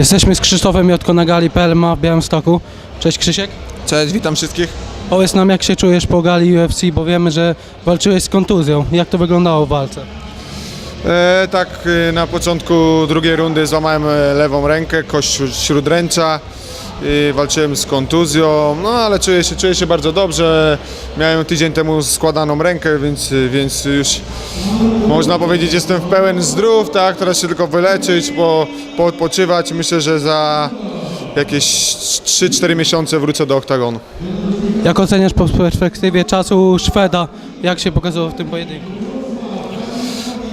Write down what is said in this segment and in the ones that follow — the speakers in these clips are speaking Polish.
Jesteśmy z Krzysztofem Jotko na gali PLMA w Białymstoku. Cześć Krzysiek. Cześć, witam wszystkich. Powiedz nam jak się czujesz po gali UFC, bo wiemy, że walczyłeś z kontuzją. Jak to wyglądało w walce? E, tak, e, na początku drugiej rundy złamałem e, lewą rękę, kość śró- śródręcza. I walczyłem z kontuzją, no ale czuję się, czuję się bardzo dobrze. Miałem tydzień temu składaną rękę, więc, więc już można powiedzieć jestem w pełen zdrów, tak? Teraz się tylko wyleczyć, po, poodpoczywać. Myślę, że za jakieś 3-4 miesiące wrócę do oktagonu. Jak oceniasz po perspektywie czasu Szweda, jak się pokazało w tym pojedynku?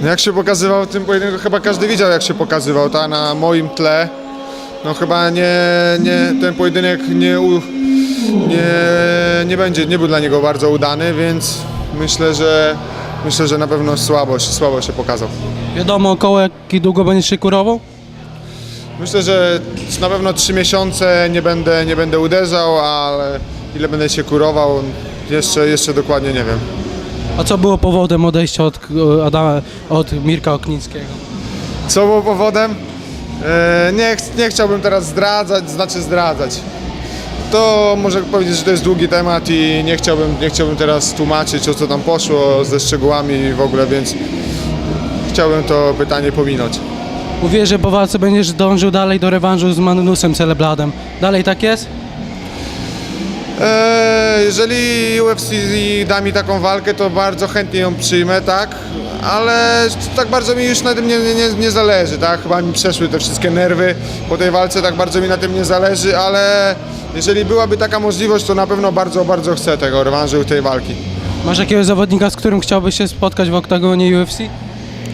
Jak się pokazywał w tym pojedynku, chyba każdy widział jak się pokazywał, tak, na moim tle. No chyba nie, nie ten pojedynek nie, u, nie, nie będzie, nie był dla niego bardzo udany, więc myślę, że myślę, że na pewno słabo, się- słabo się pokazał. Wiadomo około jak długo będziesz się kurował? Myślę, że na pewno trzy miesiące nie będę, nie będę uderzał, ale ile będę się kurował, jeszcze, jeszcze dokładnie nie wiem. A co było powodem odejścia od, Adama, od Mirka Oknińskiego? Co było powodem? E, nie, ch- nie chciałbym teraz zdradzać, znaczy zdradzać. To może powiedzieć, że to jest długi temat i nie chciałbym, nie chciałbym teraz tłumaczyć o co tam poszło ze szczegółami w ogóle, więc chciałbym to pytanie pominąć. Mówię, że po walce będziesz dążył dalej do rewanżu z Magnusem Celebladem. Dalej tak jest? E, jeżeli UFC da mi taką walkę, to bardzo chętnie ją przyjmę, tak? Ale tak bardzo mi już na tym nie, nie, nie zależy, tak? Chyba mi przeszły te wszystkie nerwy po tej walce, tak bardzo mi na tym nie zależy, ale jeżeli byłaby taka możliwość, to na pewno bardzo, bardzo chcę tego rewanżu tej walki. Masz jakiegoś zawodnika, z którym chciałbyś się spotkać w oktagonie UFC?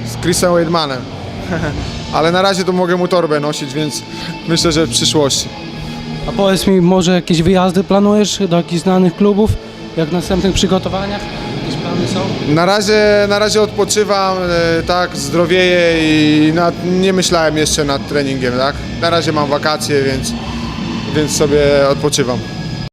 Z Chrisem Weidmanem. ale na razie to mogę mu torbę nosić, więc myślę, że w przyszłości. A powiedz mi, może jakieś wyjazdy planujesz do jakichś znanych klubów? Jak w następnych przygotowaniach? Plany są? Na razie, na razie odpoczywam, e, tak, zdrowieję i nad, nie myślałem jeszcze nad treningiem, tak? Na razie mam wakacje, więc, więc sobie odpoczywam.